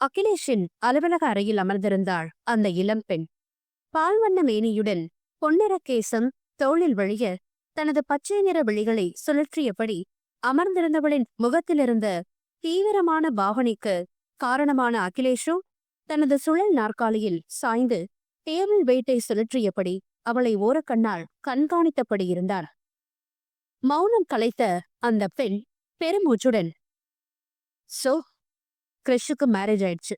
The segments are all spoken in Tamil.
அகிலேஷின் அலுவலக அறையில் அமர்ந்திருந்தாள் அந்த இளம்பெண் பால்வண்ண மேனியுடன் பொன்னிற கேசம் தோளில் வழிய தனது பச்சை நிற விழிகளை சுழற்றியபடி அமர்ந்திருந்தவளின் முகத்திலிருந்த தீவிரமான பாவனைக்கு காரணமான அகிலேஷும் தனது சுழல் நாற்காலியில் சாய்ந்து டேபிள் வெயிட்டை சுழற்றியபடி அவளை ஓரக்கண்ணால் கண்காணித்தபடி இருந்தார் மௌனம் கலைத்த அந்த பெண் பெருமூச்சுடன் சோ கிரஷுக்கு மேரேஜ் ஆயிடுச்சு.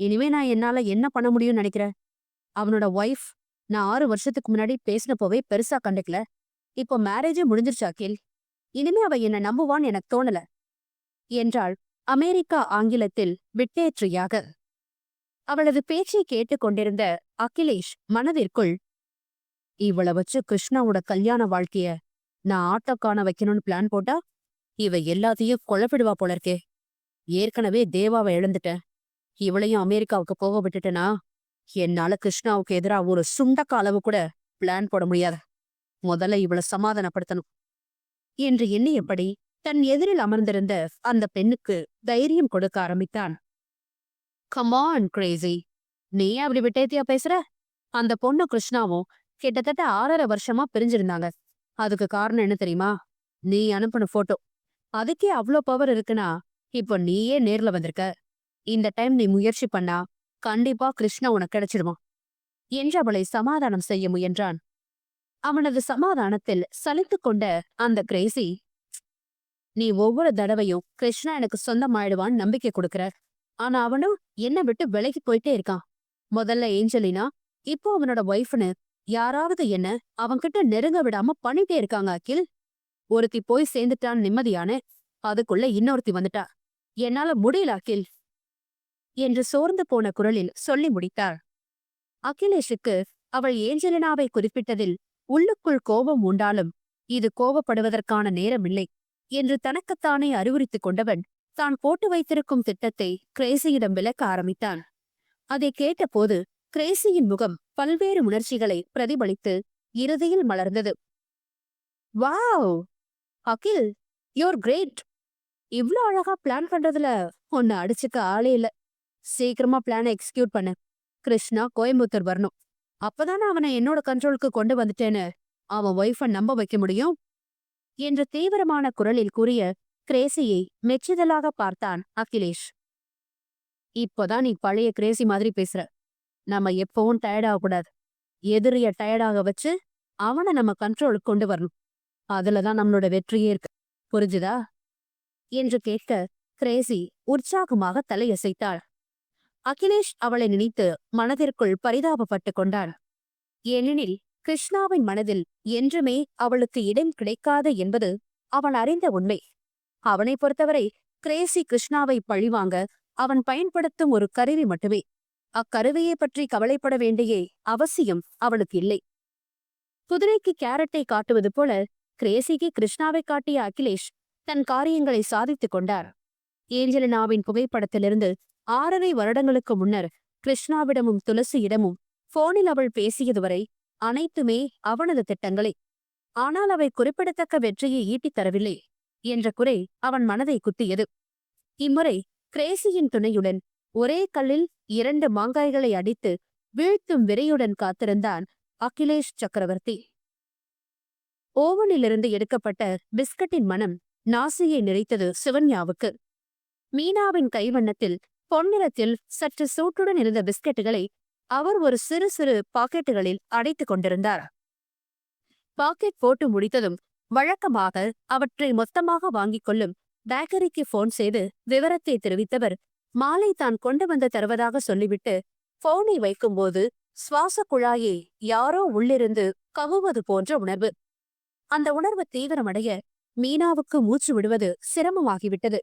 இனிமே நான் என்னால என்ன பண்ண முடியும்னு நினைக்கிறேன் அவனோட ஒய்ஃப் நான் ஆறு வருஷத்துக்கு முன்னாடி பேசினப்போவே பெருசா கண்டுக்கல. இப்போ மேரேஜே முடிஞ்சிருச்சா அகில்? இனிமே அவ என்ன நம்புவான்னு எனக்கு தோணல. என்றாள் அமெரிக்கா ஆங்கிலத்தில் விட்டேற்றியாக. அவளது பேச்சை கேட்டுக்கொண்டிருந்த அகிலேஷ் மனதிற்குள் இவளை வச்சு கிருஷ்ணாவோட கல்யாண வாழ்க்கைய நான் ஆட்டோ காண வைக்கணும்னு பிளான் போட்டா இவ எல்லாத்தையும் குழப்பிடுவா போல இருக்கே. ஏற்கனவே தேவாவை இழந்துட்டேன். இவளையும் அமெரிக்காவுக்கு போக விட்டுட்டேனா? என்னால கிருஷ்ணாவுக்கு எதிரா ஒரு சுண்டக்க அளவு கூட பிளான் போட முடியாது. முதல்ல இவளை சமாதானப்படுத்தணும். என்று எண்ணியபடி தன் எதிரில் அமர்ந்திருந்த அந்த பெண்ணுக்கு தைரியம் கொடுக்க ஆரம்பித்தான். கமான் கிரேசி நீ அப்படி விட்டேத்தியா பேசுற? அந்த பொண்ணு கிருஷ்ணாவும் கிட்டத்தட்ட ஆறரை வருஷமா பிரிஞ்சிருந்தாங்க. அதுக்கு காரணம் என்ன தெரியுமா? நீ அனுப்பின போட்டோ அதுக்கே அவ்வளோ பவர் இருக்குன்னா இப்போ நீயே நேர்ல வந்திருக்க. இந்த டைம் நீ முயற்சி பண்ணா கண்டிப்பா கிருஷ்ணா உனக்கு கிடைச்சிடுவான் என்று அவளை சமாதானம் செய்ய முயன்றான். அவனது சமாதானத்தில் சலித்துக் கொண்ட அந்த கிரேசி நீ ஒவ்வொரு தடவையும் கிருஷ்ணா எனக்கு சொந்தமாயிடுவான்னு நம்பிக்கை கொடுக்கற. ஆனா அவனும் என்ன விட்டு விலகி போயிட்டே இருக்கான். முதல்ல ஏஞ்சலினா இப்போ அவனோட ஒய்ஃப்னு யாராவது என்ன அவன்கிட்ட நெருங்க விடாம பண்ணிட்டே இருக்காங்க அகில். ஒருத்தி போய் சேர்ந்துட்டான் நிம்மதியான அதுக்குள்ள இன்னொருத்தி வந்துட்டா. என்னால முடியல அகில். என்று சோர்ந்து போன குரலில் சொல்லி முடித்தாள் அகிலேஷுக்கு அவள் ஏஞ்சலினாவை குறிப்பிட்டதில் உள்ளுக்குள் கோபம் உண்டாலும் இது கோபப்படுவதற்கான நேரமில்லை என்று தனக்குத்தானே அறிவுறுத்திக் கொண்டவன் தான் போட்டு வைத்திருக்கும் திட்டத்தை கிரேசியிடம் விளக்க ஆரம்பித்தான். அதை கேட்டபோது கிரேசியின் முகம் பல்வேறு உணர்ச்சிகளை பிரதிபலித்து இறுதியில் மலர்ந்தது. வாவ்! Akhil you're great! இவ்ளோ அழகா பிளான் பண்றதுல உன்னை அடிச்சுக்க ஆளே இல்ல. சீக்கிரமா பிளானை எக்ஸிக்யூட் பண்ணு. கிருஷ்ணா கோயம்புத்தூர் வரணும். அப்பதானே அவனை என்னோட கண்ட்ரோலுக்கு கொண்டு வந்துட்டேன்னு அவன் ஒய்ஃப நம்ப வைக்க முடியும்? என்று தீவிரமான குரலில் கூறிய கிரேசியை மெச்சிதலாக பார்த்தான் அகிலேஷ். இப்போதான் நீ பழைய கிரேசி மாதிரி பேசுற. நம்ம எப்பவும் டயர்டாகக்கூடாது எதிரிய டயர்டாக வச்சு அவனை நம்ம கண்ட்ரோலுக்கு கொண்டு வரணும். அதுலதான் நம்மளோட வெற்றியே இருக்கு. புரிஞ்சுதா? என்று கேட்க கிரேசி உற்சாகமாக தலையசைத்தாள். அகிலேஷ் அவளை நினைத்து மனதிற்குள் பரிதாபப்பட்டு கொண்டான். ஏனெனில் கிருஷ்ணாவின் மனதில் என்றுமே அவளுக்கு இடம் கிடைக்காது என்பது அவன் அறிந்த உண்மை. அவனை பொறுத்தவரை கிரேசி கிருஷ்ணாவை பழிவாங்க அவன் பயன்படுத்தும் ஒரு கருவி மட்டுமே. அக்கருவியை பற்றி கவலைப்பட வேண்டிய அவசியம் அவளுக்கு இல்லை. குதிரைக்கு கேரட்டை காட்டுவது போல கிரேசிக்கு கிருஷ்ணாவை காட்டிய அகிலேஷ் தன் காரியங்களை சாதித்துக் கொண்டார். ஏஞ்சலினாவின் புகைப்படத்திலிருந்து ஆறரை வருடங்களுக்கு முன்னர் கிருஷ்ணாவிடமும் துளசியிடமும் போனில் அவள் பேசியது வரை அனைத்துமே அவனது திட்டங்களே ஆனால் அவை குறிப்பிடத்தக்க வெற்றியை ஈட்டித் தரவில்லை என்ற குறை அவன் மனதை குத்தியது. இம்முறை கிரேசியின் துணையுடன் ஒரே கல்லில் இரண்டு மாங்காய்களை அடித்து வீழ்த்தும் விரையுடன் காத்திருந்தான் அகிலேஷ் சக்கரவர்த்தி. ஓவனிலிருந்து எடுக்கப்பட்ட பிஸ்கட்டின் மனம் நாசியை நிறைத்தது சிவன்யாவுக்கு. மீனாவின் கைவண்ணத்தில் பொன்னிறத்தில் சற்று சூட்டுடன் இருந்த பிஸ்கெட்டுகளை அவர் ஒரு சிறு சிறு பாக்கெட்டுகளில் அடைத்துக் கொண்டிருந்தார். பாக்கெட் போட்டு முடித்ததும் வழக்கமாக அவற்றை மொத்தமாக வாங்கிக் கொள்ளும் பேக்கரிக்கு போன் செய்து விவரத்தை தெரிவித்தவர் மாலை தான் கொண்டு வந்து தருவதாக சொல்லிவிட்டு போனை வைக்கும்போது சுவாச குழாயை யாரோ உள்ளிருந்து கவுவது போன்ற உணர்வு. அந்த உணர்வு தீவிரமடைய மீனாவுக்கு மூச்சு விடுவது சிரமமாகிவிட்டது.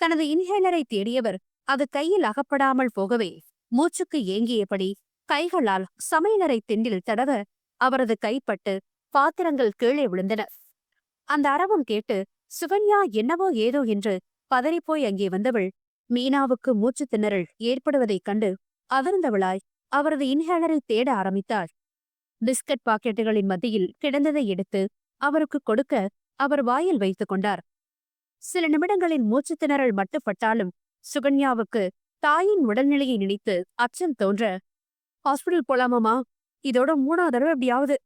தனது இன்ஹேலரை தேடியவர் அது கையில் அகப்படாமல் போகவே மூச்சுக்கு ஏங்கியபடி கைகளால் சமையலறை திண்டில் தடவ அவரது கைப்பட்டு பாத்திரங்கள் கீழே விழுந்தன. அந்த அரவம் கேட்டு சுகன்யா என்னவோ ஏதோ என்று பதறிப்போய் அங்கே வந்தவள் மீனாவுக்கு மூச்சுத் திணறல் ஏற்படுவதைக் கண்டு அதிர்ந்தவளாய் அவரது இன்ஹேலரை தேட ஆரம்பித்தாள். பிஸ்கட் பாக்கெட்டுகளின் மத்தியில் கிடந்ததை எடுத்து அவருக்கு கொடுக்க அவர் வாயில் வைத்துக் கொண்டார். சில நிமிடங்களின் மூச்சுத் திணறல் மட்டுப்பட்டாலும் சுகன்யாவுக்கு தாயின் உடல்நிலையை நினைத்து அச்சம் தோன்ற ஹாஸ்பிடல் போலாமாமா இதோட மூணாவது தடவை எப்படியாவது.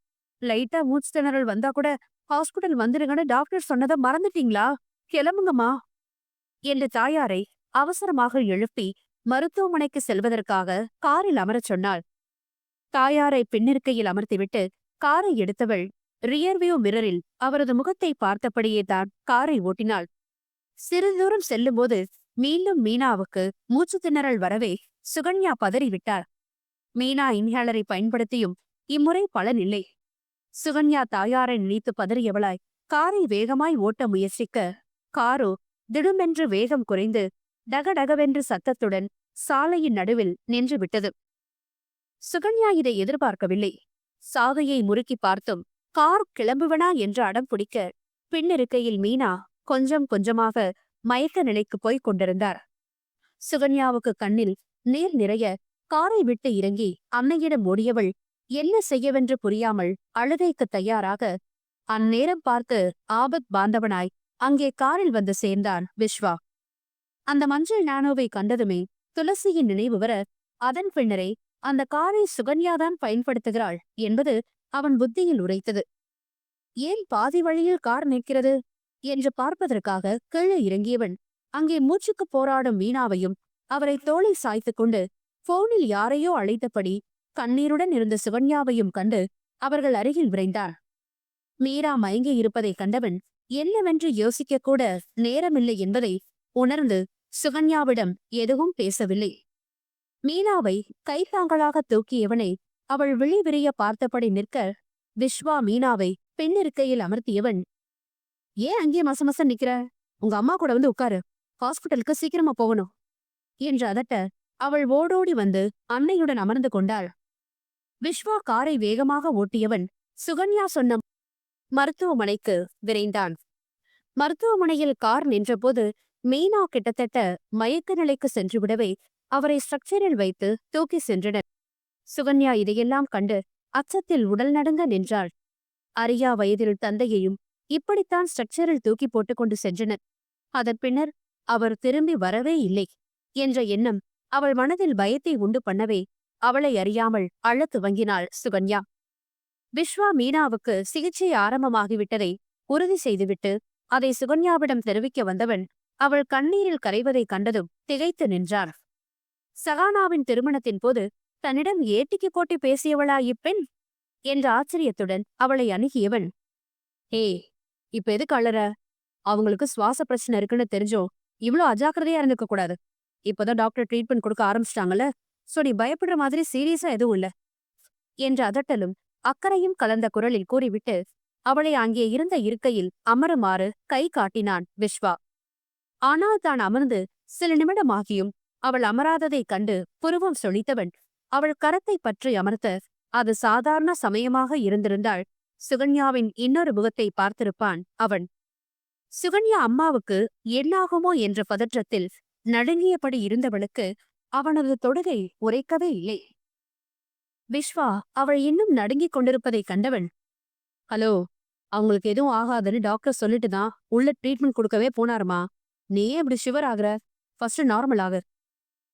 லைட்டா மூச்சு திணறல் வந்தா கூட ஹாஸ்பிடல் வந்துருங்கன்னு டாக்டர் சொன்னதை மறந்துட்டீங்களா? கிளம்புங்கம்மா. என்று தாயாரை அவசரமாக எழுப்பி மருத்துவமனைக்கு செல்வதற்காக காரில் அமரச் சொன்னாள். தாயாரை பின்னிருக்கையில் அமர்த்திவிட்டு காரை எடுத்தவள் ரியர்வியூ மிரரில் அவரது முகத்தை பார்த்தபடியே தான் காரை ஓட்டினாள். சிறிது தூரம் செல்லும்போது மீண்டும் மீனாவுக்கு மூச்சு திணறல் வரவே சுகன்யா பதறிவிட்டார் மீனா இன்ஹேலரை பயன்படுத்தியும் இம்முறை பலனில்லை. சுகன்யா தாயாரை நினைத்து பதறியவளாய் காரை வேகமாய் ஓட்ட முயற்சிக்க காரோ திடுமென்று வேகம் குறைந்து டகடகவென்று சத்தத்துடன் சாலையின் நடுவில் நின்று விட்டது. சுகன்யா இதை எதிர்பார்க்கவில்லை. சாகையை முறுக்கி பார்த்தும் கார் கிளம்புவனா என்று அடம் பிடிக்க பின்னிருக்கையில் மீனா கொஞ்சம் கொஞ்சமாக மயக்க நிலைக்கு போய்க் கொண்டிருந்தார். சுகன்யாவுக்கு கண்ணில் நீர் நிறைய காரை விட்டு இறங்கி அன்னையிடம் ஓடியவள் என்ன செய்யவென்று புரியாமல் அழுகைக்கு தயாராக அந்நேரம் பார்த்து ஆபத் பாந்தவனாய் அங்கே காரில் வந்து சேர்ந்தான் விஸ்வா அந்த மஞ்சள் நானோவை கண்டதுமே துளசியின் நினைவு வர அதன் பின்னரே அந்த காரை சுகன்யாதான் பயன்படுத்துகிறாள் என்பது அவன் புத்தியில் உரைத்தது. ஏன் பாதி வழியில் கார் நிற்கிறது? என்று பார்ப்பதற்காக கீழே இறங்கியவன் அங்கே மூச்சுக்கு போராடும் மீனாவையும் அவரை தோளில் சாய்த்துக் கொண்டு போனில் யாரையோ அழைத்தபடி கண்ணீருடன் இருந்த சுகன்யாவையும் கண்டு அவர்கள் அருகில் விரைந்தான். மீரா மயங்கி இருப்பதைக் கண்டவன் என்னவென்று யோசிக்கக் கூட நேரமில்லை என்பதை உணர்ந்து சுகன்யாவிடம் எதுவும் பேசவில்லை. மீனாவை கைத்தாங்களாக தூக்கியவனை அவள் விழி விரிய பார்த்தபடி நிற்க விஸ்வா மீனாவை பெண்ணிருக்கையில் அமர்த்தியவன். ஏன் அங்கே மசமச நிக்கிற? உங்க அம்மா கூட வந்து உட்காரு. ஹாஸ்பிட்டலுக்கு சீக்கிரமா போகணும். என்று அதட்ட அவள் ஓடோடி வந்து அன்னையுடன் அமர்ந்து கொண்டாள். விஸ்வா காரை வேகமாக ஓட்டியவன் சுகன்யா சொன்ன மருத்துவமனைக்கு விரைந்தான். மருத்துவமனையில் கார் நின்றபோது மீனா கிட்டத்தட்ட மயக்க நிலைக்கு சென்றுவிடவே அவரை ஸ்ட்ரக்சரில் வைத்து தூக்கி சென்றனர். சுகன்யா இதையெல்லாம் கண்டு அச்சத்தில் உடல் நடுங்க நின்றாள். அரியா வயதில் தந்தையையும் இப்படித்தான் ஸ்ட்ரக்சரில் தூக்கி போட்டுக்கொண்டு சென்றனர். அதன் பின்னர் அவர் திரும்பி வரவே இல்லை என்ற எண்ணம் அவள் மனதில் பயத்தை உண்டு பண்ணவே அவளை அறியாமல் அழத் துவங்கினாள் சுகன்யா. விஸ்வா மீனாவுக்கு சிகிச்சை ஆரம்பமாகிவிட்டதை உறுதி செய்துவிட்டு அதை சுகன்யாவிடம் தெரிவிக்க வந்தவன் அவள் கண்ணீரில் கரைவதைக் கண்டதும் திகைத்து நின்றார். சகானாவின் திருமணத்தின் போது தன்னிடம் ஏட்டிக்கு போட்டி பேசியவளா இப்பெண் என்ற ஆச்சரியத்துடன் அவளை அணுகியவன் ஏய் இப்ப எதுக்கு அழற அவங்களுக்கு சுவாச பிரச்சனை இருக்குன்னு தெரிஞ்சோம் இவ்ளோ அஜாக்கிரதையா இருந்துக்க கூடாது. இப்பதான் டாக்டர் ட்ரீட்மெண்ட் கொடுக்க ஆரம்பிச்சிட்டாங்கல்ல சோ நீ பயப்படுற மாதிரி சீரியஸா எதுவும் இல்ல. என்ற அதட்டலும் அக்கறையும் கலந்த குரலில் கூறிவிட்டு அவளை அங்கே இருந்த இருக்கையில் அமருமாறு கை காட்டினான் விஸ்வா ஆனால் தான் அமர்ந்து சில நிமிடமாகியும் அவள் அமராததைக் கண்டு புருவம் சொலித்தவன் அவள் கரத்தை பற்றி அமர்த்த அது சாதாரண சமயமாக இருந்திருந்தால் சுகன்யாவின் இன்னொரு முகத்தை பார்த்திருப்பான் அவன். சுகன்யா அம்மாவுக்கு என்னாகுமோ என்ற பதற்றத்தில் நடுங்கியபடி இருந்தவளுக்கு அவனது தொடுகை உரைக்கவே இல்லை. விஸ்வா அவள் இன்னும் நடுங்கிக் கொண்டிருப்பதைக் கண்டவன். ஹலோ அவங்களுக்கு எதுவும் ஆகாதுன்னு டாக்டர் சொல்லிட்டு தான் உள்ள ட்ரீட்மெண்ட் கொடுக்கவே போனாருமா? நீ ஏன் இப்படி ஷிவர் ஆகுற? ஃபர்ஸ்ட் நார்மல் ஆகு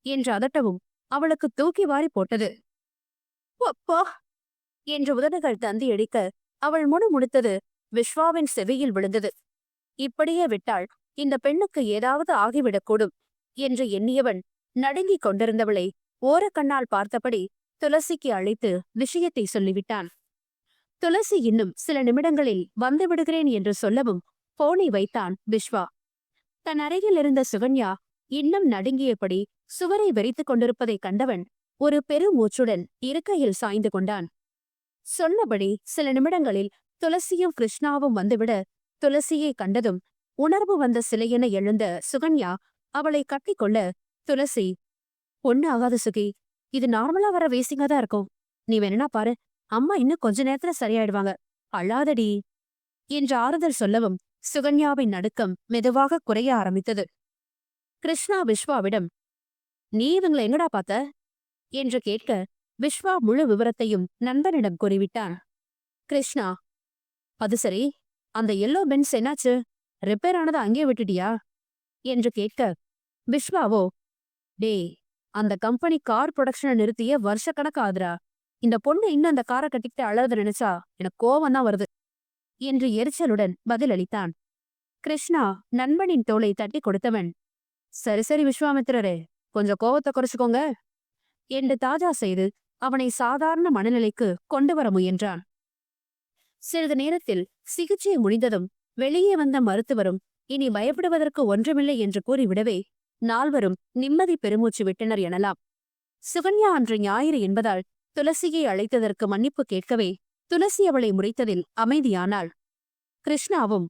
என்று அதட்டவும் அவளுக்கு தூக்கி வாரி போட்டது. அப்பா! என்று உதடுகள் தந்தி அடிக்க அவள் முணுமுணுத்தது விஸ்வாவின் செவியில் விழுந்தது. இப்படியே விட்டாள் இந்த பெண்ணுக்கு ஏதாவது ஆகிவிடக்கூடும் என்று எண்ணியவன் நடுங்கிக் கொண்டிருந்தவளை ஓரக்கண்ணால் பார்த்தபடி துளசிக்கு அழைத்து விஷயத்தை சொல்லிவிட்டான். துளசி இன்னும் சில நிமிடங்களில் வந்து விடுகிறேன் என்று சொல்லவும் போனை வைத்தான் விஸ்வா தன் அறையில் இருந்த சுகன்யா இன்னும் நடுங்கியபடி சுவரை வெறித்துக் கொண்டிருப்பதைக் கண்டவன் ஒரு பெருமூச்சுடன் இருக்கையில் சாய்ந்து கொண்டான். சொன்னபடி சில நிமிடங்களில் துளசியும் கிருஷ்ணாவும் வந்துவிட துளசியை கண்டதும் உணர்வு வந்த சிலையென எழுந்த சுகன்யா அவளை கட்டிக்கொள்ள துளசி ஒண்ணு ஆகாது சுகி. இது நார்மலா வர வேஸ்டிங்கா தான் இருக்கும். நீ வேணும்னா பாரு. அம்மா இன்னும் கொஞ்ச நேரத்துல சரியாயிடுவாங்க. அழாதடி. என்று ஆறுதல் சொல்லவும் சுகன்யாவின் நடுக்கம் மெதுவாக குறைய ஆரம்பித்தது. கிருஷ்ணா விஸ்வாவிடம் நீ இவங்களை எங்கடா பார்த்த? என்று கேட்க விஸ்வா முழு விவரத்தையும் நண்பனிடம் கூறிவிட்டான். கிருஷ்ணா அது சரி அந்த எல்லோ பென்ஸ் என்னாச்சு? ரிப்பேர் ஆனதை அங்கேயே விட்டுட்டியா? என்று கேட்க விஸ்வாவோ டேய் அந்த கம்பெனி கார் ப்ரொடக்ஷனை நிறுத்திய வருஷக்கணக்கு ஆகுதுடா. இந்த பொண்ணு இன்னும் அந்த காரை கட்டிக்கிட்டு அழறத நினைச்சா எனக்கு கோவம் தான் வருது. என்று எரிச்சலுடன் பதிலளித்தான். கிருஷ்ணா நண்பனின் தோலை தட்டி கொடுத்தவன் சரி சரி விஸ்வாமித்திரரே கொஞ்சம் கோவத்தை குறைச்சுக்கோங்க. என்று தாஜா செய்து அவனை சாதாரண மனநிலைக்கு கொண்டு வர முயன்றான். சிறிது நேரத்தில் சிகிச்சை முடிந்ததும் வெளியே வந்த மருத்துவரும் இனி பயப்படுவதற்கு ஒன்றுமில்லை என்று கூறிவிடவே நால்வரும் நிம்மதி பெருமூச்சு விட்டனர் எனலாம். சுகன்யா அன்று ஞாயிறு என்பதால் துளசியை அழைத்ததற்கு மன்னிப்பு கேட்கவே துளசி அவளை முறைத்ததில் அமைதியானாள். கிருஷ்ணாவும்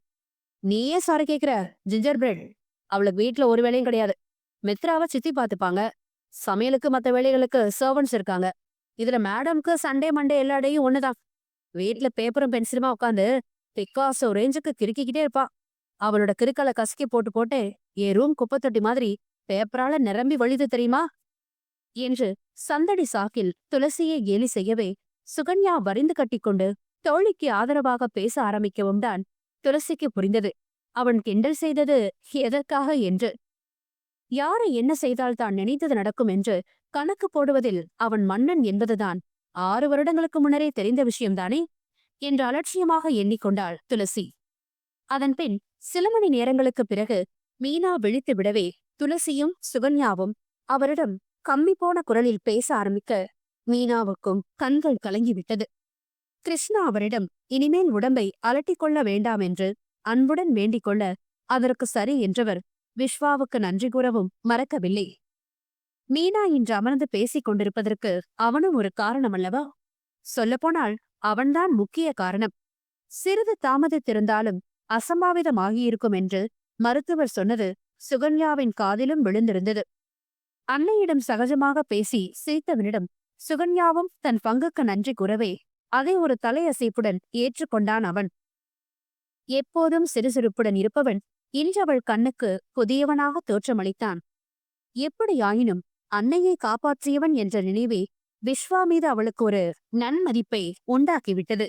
நீயே சாரி கேக்குற ஜிஞ்சர் பிரெட் அவளுக்கு வீட்டுல ஒரு வேலையும் கிடையாது. மித்ராவை சித்தி பார்த்துப்பாங்க சமையலுக்கு மத்த வேலைகளுக்கு சர்வன்ஸ் இருக்காங்க. இதுல மேடம்க்கு சண்டே மண்டே எல்லா டேயும் ஒண்ணுதான். வீட்டுல பேப்பரும் பென்சிலுமா உட்காந்து பிக்காசோ ரேஞ்சுக்கு கிறுக்கிக்கிட்டே இருப்பா. அவளோட கிறுக்கலை கசக்கி போட்டு போட்டு என் ரூம் குப்பத்தொட்டி மாதிரி பேப்பரால நிரம்பி வழிது தெரியுமா? என்று சந்தடி சாக்கில் துளசியை கேலி செய்யவே சுகன்யா வரிந்து கட்டிக்கொண்டு தோழிக்கு ஆதரவாக பேச ஆரம்பிக்கவும் தான் துளசிக்கு புரிந்தது. அவன் கிண்டல் செய்தது எதற்காக என்று. யாரை என்ன செய்தால் தான் நினைத்தது நடக்கும் என்று கணக்கு போடுவதில் அவன் மன்னன் என்பதுதான். ஆறு வருடங்களுக்கு முன்னரே தெரிந்த விஷயம்தானே? என்று அலட்சியமாக எண்ணிக்கொண்டாள் துளசி. அதன்பின் சில மணி நேரங்களுக்குப் பிறகு மீனா விழித்து விடவே துளசியும் சுகன்யாவும் அவரிடம் கம்மி போன குரலில் பேச ஆரம்பிக்க மீனாவுக்கும் கண்கள் கலங்கிவிட்டது. கிருஷ்ணா அவரிடம் இனிமேல் உடம்பை அலட்டிக் கொள்ள வேண்டாம் என்று அன்புடன் வேண்டிக் கொள்ள அதற்கு சரி என்றவர் விஸ்வாவுக்கு நன்றி கூறவும் மறக்கவில்லை. மீனா இன்று அமர்ந்து பேசிக் கொண்டிருப்பதற்கு அவனும் ஒரு காரணம் அல்லவா சொல்லப்போனால் அவன்தான் முக்கிய காரணம். சிறிது தாமதித்திருந்தாலும் அசம்பாவிதமாகியிருக்கும் என்று மருத்துவர் சொன்னது சுகன்யாவின் காதிலும் விழுந்திருந்தது. அன்னையிடம் சகஜமாக பேசி சிரித்தவனிடம் சுகன்யாவும் தன் பங்குக்கு நன்றி கூறவே அதை ஒரு தலையசைப்புடன் ஏற்றுக்கொண்டான் அவன். எப்போதும் சிறுசிறுப்புடன் இருப்பவன் இன்று அவள் கண்ணுக்கு புதியவனாக தோற்றமளித்தான். எப்படியாயினும் அன்னையை காப்பாற்றியவன் என்ற நினைவே விஸ்வா மீது அவளுக்கு ஒரு நன்மதிப்பை உண்டாக்கிவிட்டது.